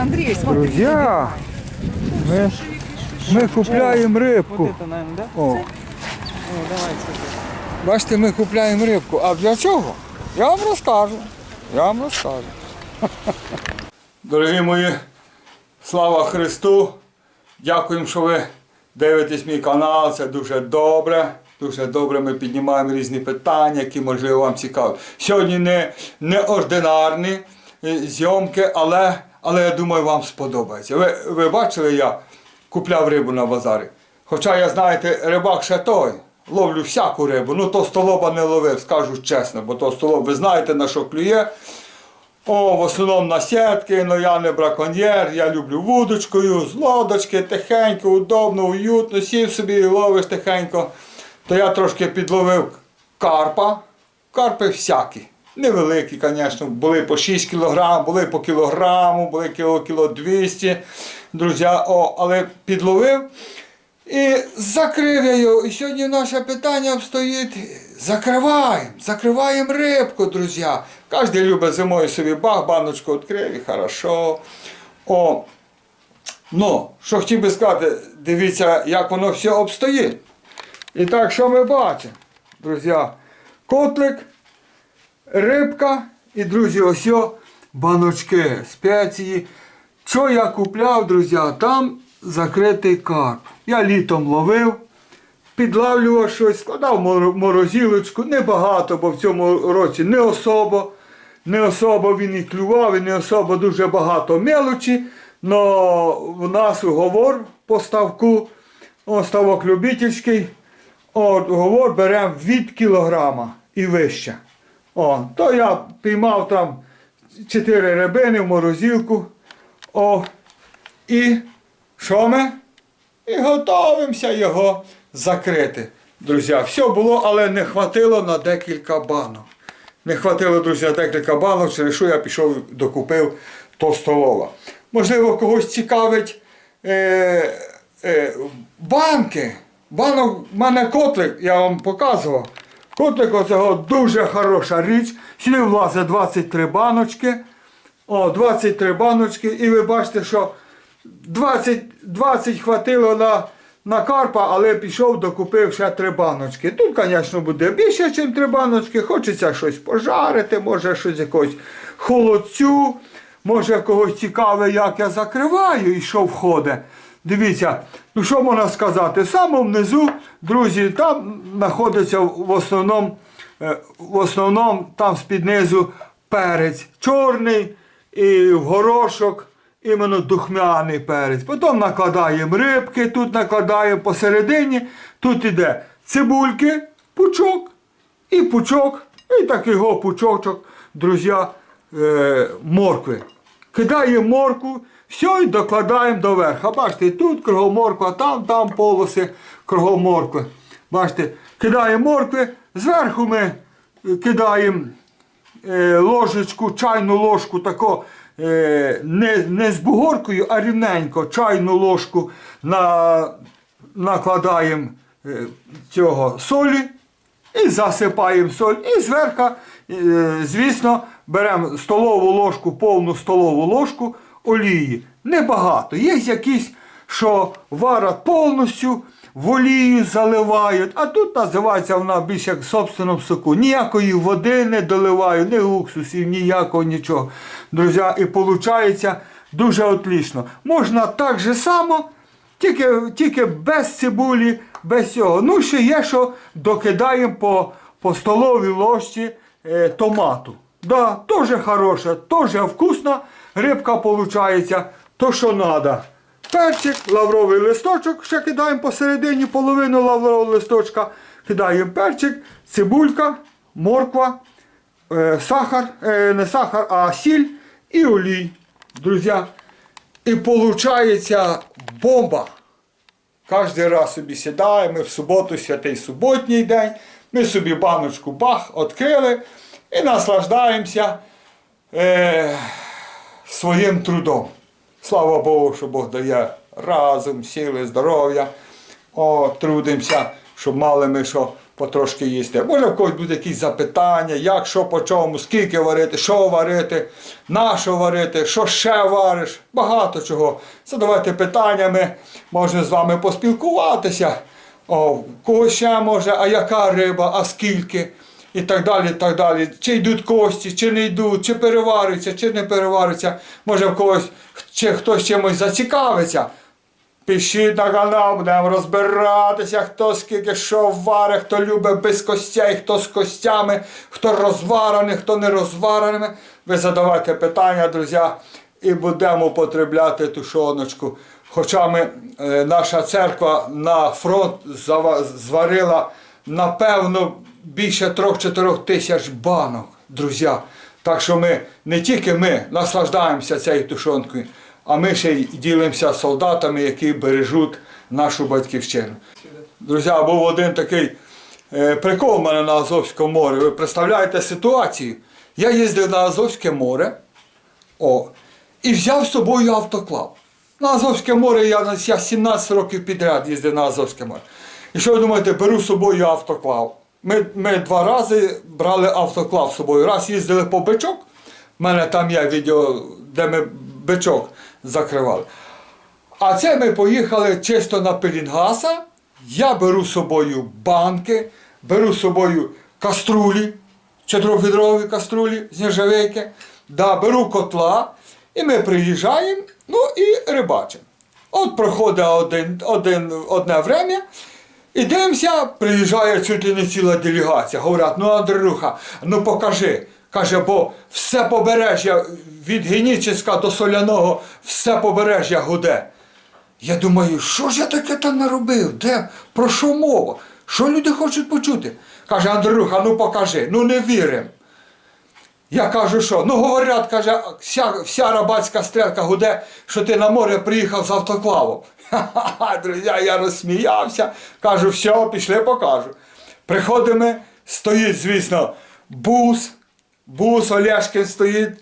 Андрей, смотри. Друзья, мы, мы купляємо рибку. Это, наверное, да? О, Ну, давай, что бачите, ми купляємо рибку. А для чого? Я вам розкажу. Я вам розкажу. Дорогі мої, слава Христу! Дякуємо, що ви дивитесь мій канал. Це дуже добре. Дуже добре ми піднімаємо різні питання, які можливо вам цікаві. Сьогодні не, не ординарні е, зйомки, але, але я думаю, вам сподобається. Ви, ви бачили, я купляв рибу на базарі. Хоча я, знаєте, рибак ще той. Ловлю всяку рибу. Ну то столоба не ловив, скажу чесно, бо то столоб, ви знаєте на що клює. О, в основному на сітки, але я не браконьєр, я люблю вудочкою, з лодочки, тихенько, удобно, уютно, сів собі і ловиш тихенько. То я трошки підловив карпа. Карпи всякі. Невеликі, звісно, були по 6 кг, були по кілограму, були кіло, кіло 200, друзі, о, але підловив. І закрив я його. І сьогодні наше питання стоїть. Закриваємо, закриваємо рибку, друзі. Кожен любить зимою собі бах, баночку відкрив і хорошо. О, ну, що хотів би сказати, дивіться, як воно все обстоїть. І так, що ми бачимо, друзі? Котлик, рибка і, друзі, ось баночки, спеції. Що я купляв, друзі, там закритий карп. Я літом ловив, підлавлював щось, складав мор- морозилочку, небагато, бо в цьому році не особо. Не особо він і клював, і не особо дуже багато мелочі. Но в нас уговор по ставку, о, ставок любительський. От, уговор беремо від кілограма і вище. О, то я піймав там 4 рибини в морозилку. О, і що ми? І готуємося його закрити. Друзі, все було, але не хватило на декілька банок. Не хватило, друзі, на декілька банок, через що я пішов докупив товстолова. Можливо, когось цікавить е, е, банки. Банок, в мене котлик, я вам показував. Котлик оцього дуже хороша річ. Сюди влазить 23 баночки. О, 23 баночки. І ви бачите, що 20, 20 хватило на, на карпа, але пішов, докупив ще 3 баночки. Тут, звісно, буде більше, ніж 3 баночки. Хочеться щось пожарити, може щось якогось холодцю, може когось цікаве, як я закриваю і що входить. Дивіться, ну що можна сказати? Саме внизу, друзі, там знаходиться в основному, е, в основному там з-під низу перець чорний і в горошок, іменно духмяний перець. Потім накладаємо рибки, тут накладаємо посередині, тут іде цибульки, пучок і пучок, і такий пучочок, друзі, е, моркви. Кидаємо морку, все і докладаємо до верха. Бачите, тут кругом морква, там, там полоси кругом моркви. Бачите, кидаємо моркви, зверху ми е, кидаємо е, ложечку, чайну ложку тако, е, не, не з бугоркою, а рівненько чайну ложку на, накладаємо е, цього солі і засипаємо соль. І зверху, звісно, беремо столову ложку, повну столову ложку олії. Небагато. Є якісь, що варять повністю, в олію заливають, а тут називається вона більш як в собственному соку. Ніякої води не доливаю, ні уксусів, ніякого нічого. Друзі, і виходить дуже отлично. Можна так же само. Тільки, тільки без цибулі, без цього. Ну, ще є, що докидаємо по, по столовій ложці е, томату. Да, теж хороша, теж вкусна рибка виходить, то що треба. Перчик, лавровий листочок, ще кидаємо посередині половину лаврового листочка. Кидаємо перчик, цибулька, морква, е, сахар, е, не сахар, а сіль і олій. Друзі. І виходить бомба. Кожен раз собі сідаємо, в суботу, святий суботній день, ми собі баночку бах відкрили і наслаждаємося е, своїм трудом. Слава Богу, що Бог дає разум, сили, здоров'я. О, трудимося, щоб мали ми що потрошки їсти. Може в когось будуть якісь запитання, як, що, по чому, скільки варити, що варити, на що варити, що ще вариш, багато чого. Задавайте питаннями, можна з вами поспілкуватися. О, в когось ще може, а яка риба, а скільки? І так далі, і так далі. Чи йдуть кості, чи не йдуть, чи переварюються, чи не переварюються. Може в когось чи хтось чимось зацікавиться. Пишіть на канал, будемо розбиратися, хто скільки що варить, хто любить без костей, хто з костями, хто розварений, хто не розварений. Ви задавайте питання, друзі, і будемо потребляти тушоночку. Хоча ми, е, наша церква на фронт зварила, напевно, більше 3-4 тисяч банок, друзі. Так що ми не тільки ми наслаждаємося цією тушонкою, а ми ще й ділимося з солдатами, які бережуть нашу батьківщину. Друзі, був один такий е, прикол у мене на Азовському морі. Ви представляєте ситуацію? Я їздив на Азовське море о, і взяв з собою автоклав. На Азовське море я, я 17 років підряд їздив на Азовське море. І що ви думаєте, беру з собою автоклав. Ми, ми два рази брали автоклав з собою. Раз їздили по бичок, в мене там є відео, де ми бичок закривали. А це ми поїхали чисто на Пелінгаса. Я беру з собою банки, беру з собою каструлі, чотирьохвідрові каструлі з нержавейки, да, беру котла, і ми приїжджаємо, ну і рибачимо. От проходить один, один, одне время, і дивимося, приїжджає чуть ли не ціла делегація. Говорять, ну Андрюха, ну покажи. Каже, бо все побережжя від Геніческа до Соляного, все побережжя гуде. Я думаю, що ж я таке там наробив? Де? Про що мова? Що люди хочуть почути? Каже, Андрюха, ну покажи, ну не віримо. Я кажу, що? Ну говорять, каже, вся, вся рабацька стрелка гуде, що ти на море приїхав з автоклавом. Ха-ха-ха, друзі, я розсміявся. Кажу, все, пішли, покажу. Приходимо, стоїть, звісно, бус, бус Олешкін стоїть,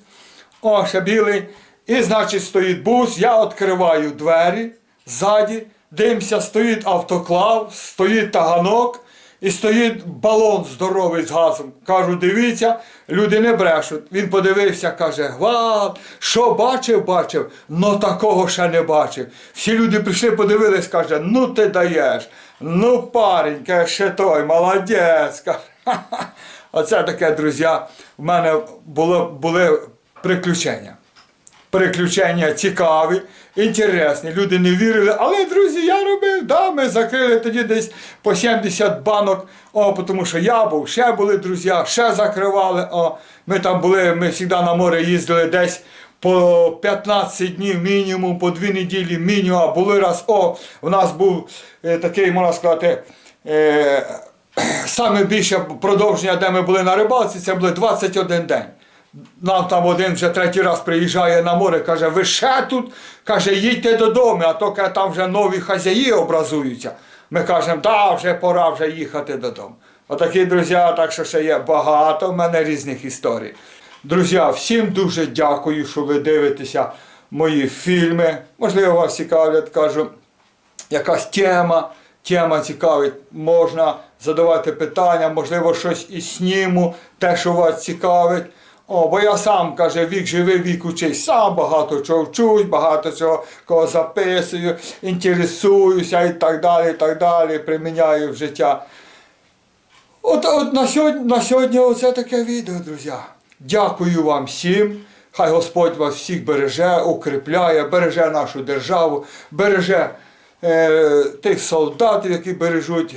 о, ще білий. І, значить, стоїть бус, я відкриваю двері ззаді, дивимося, стоїть автоклав, стоїть таганок і стоїть балон здоровий з газом. Кажу, дивіться, люди не брешуть. Він подивився, каже, гвалт, що бачив, бачив, но такого ще не бачив. Всі люди прийшли, подивились, каже, ну ти даєш, ну парень, каже, ще той, молодець. каже. Оце таке, друзі, в мене було, були приключення. Приключення цікаві, інтересні. Люди не вірили, але друзі, я робив. Да, ми закрили тоді десь по 70 банок. О, тому що я був, ще були друзі, ще закривали. О, ми там були, ми завжди на море їздили десь по 15 днів мінімум, по 2 неділі мінімум. А були раз, о, у нас був е, такий, можна сказати, е, саме більше продовження, де ми були на рибалці, це були 21 день. Нам там один вже третій раз приїжджає на море, каже, ви ще тут? Каже, їдьте додому, а то там вже нові хазяї образуються. Ми кажемо, так, вже пора вже їхати додому. Отакі, друзі, так що ще є багато в мене різних історій. Друзі, всім дуже дякую, що ви дивитеся мої фільми. Можливо, вас цікавлять, кажу, якась тема, тема цікавить, можна задавати питання, можливо, щось і сніму, те, що вас цікавить. О, бо я сам каже, вік живий, вік учись, сам багато чого вчусь, багато чого кого записую, інтересуюся і так далі, і так далі, приміняю в життя. От, от на сьогодні, на сьогодні оце таке відео, друзі. Дякую вам всім. Хай Господь вас всіх береже, укріпляє, береже нашу державу, береже е, тих солдатів, які бережуть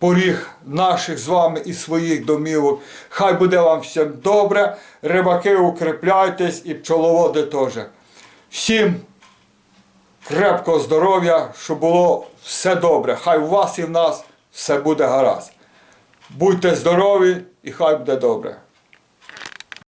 поріг наших з вами і своїх домівок. Хай буде вам всім добре, рибаки укріпляйтесь і пчеловоди теж. Всім крепкого здоров'я, щоб було все добре. Хай у вас і в нас все буде гаразд. Будьте здорові і хай буде добре.